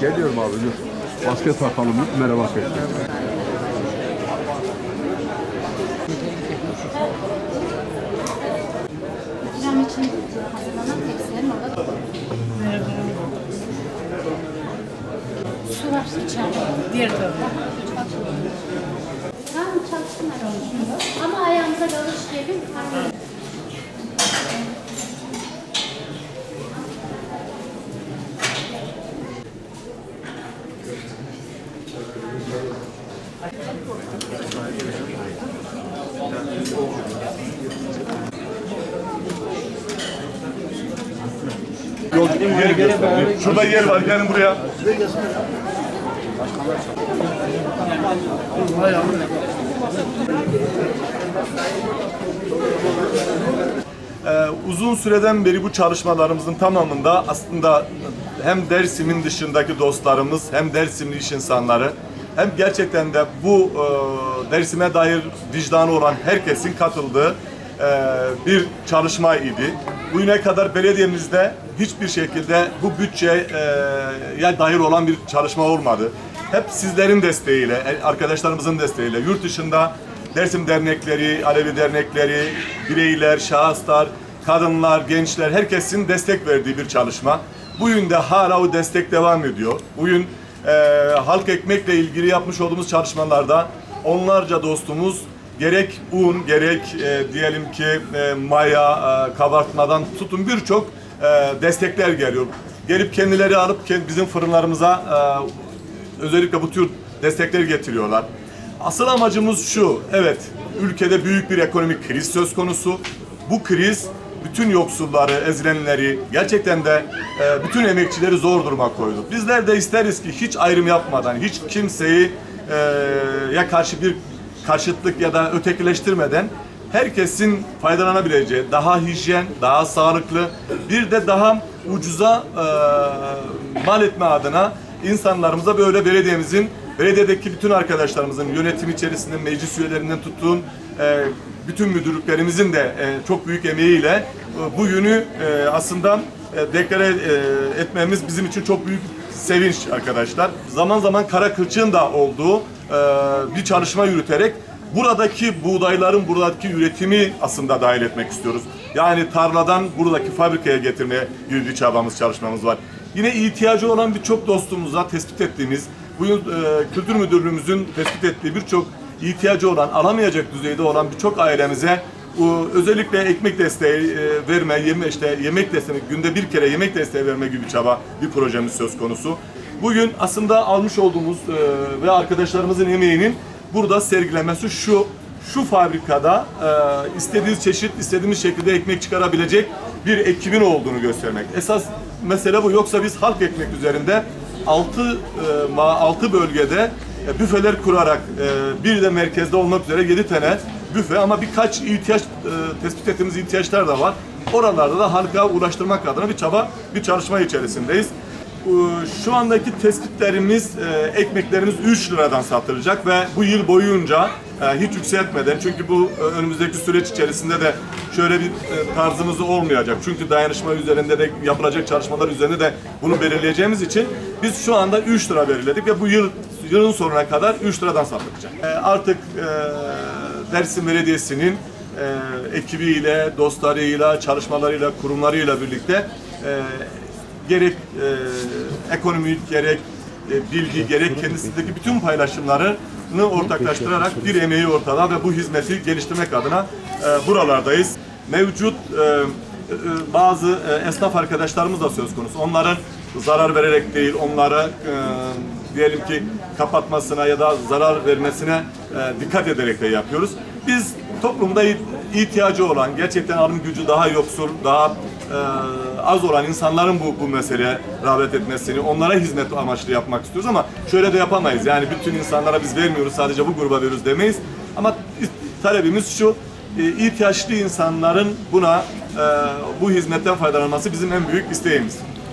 Şey diyorum abi dur. Maske takalım. Arkadaşlar. İkram için hazırlanan tepsilerin orada Su var içeride. Diğer tarafta. Tamam çalışsınlar onu. Ama ayağımıza kalır diye fark Yeri. Şurada yer var gelin buraya. Ee, uzun süreden beri bu çalışmalarımızın tamamında aslında hem Dersim'in dışındaki dostlarımız hem Dersimli iş insanları hem gerçekten de bu e, Dersim'e dair vicdanı olan herkesin katıldığı e, bir çalışma idi. Bugüne kadar belediyemizde hiçbir şekilde bu bütçeye dair olan bir çalışma olmadı. Hep sizlerin desteğiyle, arkadaşlarımızın desteğiyle, yurt dışında Dersim dernekleri, Alevi dernekleri, bireyler, şahıslar, kadınlar, gençler herkesin destek verdiği bir çalışma. Bugün de hala o destek devam ediyor. Bugün e, halk ekmekle ilgili yapmış olduğumuz çalışmalarda onlarca dostumuz gerek un, gerek e, diyelim ki e, maya, e, kabartmadan tutun birçok e, destekler geliyor. Gelip kendileri alıp bizim fırınlarımıza e, özellikle bu tür destekleri getiriyorlar. Asıl amacımız şu, evet ülkede büyük bir ekonomik kriz söz konusu. Bu kriz bütün yoksulları, ezilenleri, gerçekten de e, bütün emekçileri zor duruma koydu. Bizler de isteriz ki hiç ayrım yapmadan, hiç kimseyi e, ya karşı bir karşıtlık ya da ötekileştirmeden herkesin faydalanabileceği, daha hijyen, daha sağlıklı, bir de daha ucuza e, mal etme adına insanlarımıza böyle belediyemizin, belediyedeki bütün arkadaşlarımızın yönetim içerisinde meclis üyelerinden tuttuğun e, bütün müdürlüklerimizin de e, çok büyük emeğiyle e, bu yönü e, aslında e, deklare e, etmemiz bizim için çok büyük sevinç arkadaşlar. Zaman zaman kara kılçığın da olduğu e, bir çalışma yürüterek buradaki buğdayların buradaki üretimi aslında dahil etmek istiyoruz. Yani tarladan buradaki fabrikaya getirmeye gibi çabamız, çalışmamız var. Yine ihtiyacı olan birçok dostumuza tespit ettiğimiz, bu yıl, e, Kültür Müdürlüğümüzün tespit ettiği birçok ihtiyacı olan, alamayacak düzeyde olan birçok ailemize bu özellikle ekmek desteği e, verme, yeme, işte yemek desteği, günde bir kere yemek desteği verme gibi bir çaba, bir projemiz söz konusu. Bugün aslında almış olduğumuz e, ve arkadaşlarımızın emeğinin burada sergilenmesi şu, şu fabrikada e, istediğiniz çeşit, istediğimiz şekilde ekmek çıkarabilecek bir ekibin olduğunu göstermek. Esas mesele bu. Yoksa biz halk ekmek üzerinde 6 6 bölgede e, büfeler kurarak e, bir de merkezde olmak üzere 7 tane büfe ama birkaç ihtiyaç e, tespit ettiğimiz ihtiyaçlar da var. Oralarda da halka ulaştırmak adına bir çaba, bir çalışma içerisindeyiz. E, Şu andaki tespitlerimiz, e, ekmeklerimiz 3 liradan satılacak ve bu yıl boyunca e, hiç yükseltmeden çünkü bu e, önümüzdeki süreç içerisinde de şöyle bir tarzımız olmayacak. Çünkü dayanışma üzerinde de yapılacak çalışmalar üzerinde de bunu belirleyeceğimiz için biz şu anda 3 lira belirledik ve bu yıl yılın sonuna kadar 3 liradan satılacak. Artık Dersim Belediyesi'nin ekibiyle, dostlarıyla, çalışmalarıyla, kurumlarıyla birlikte gerek e, ekonomik, gerek e, bilgi, gerek kendisindeki bütün paylaşımlarını ortaklaştırarak bir emeği ortada ve bu hizmeti geliştirmek adına e, buralardayız. Mevcut e, e, bazı e, esnaf arkadaşlarımız da söz konusu. Onların zarar vererek değil, onlara e, diyelim ki kapatmasına ya da zarar vermesine e, dikkat ederek de yapıyoruz. Biz toplumda ihtiyacı olan, gerçekten alım gücü daha yoksul, daha e, az olan insanların bu, bu meseleye rağbet etmesini, onlara hizmet amaçlı yapmak istiyoruz ama şöyle de yapamayız. Yani bütün insanlara biz vermiyoruz, sadece bu gruba veriyoruz demeyiz. Ama talebimiz şu, e, ihtiyaçlı insanların buna, e, bu hizmetten faydalanması bizim en büyük isteğimiz.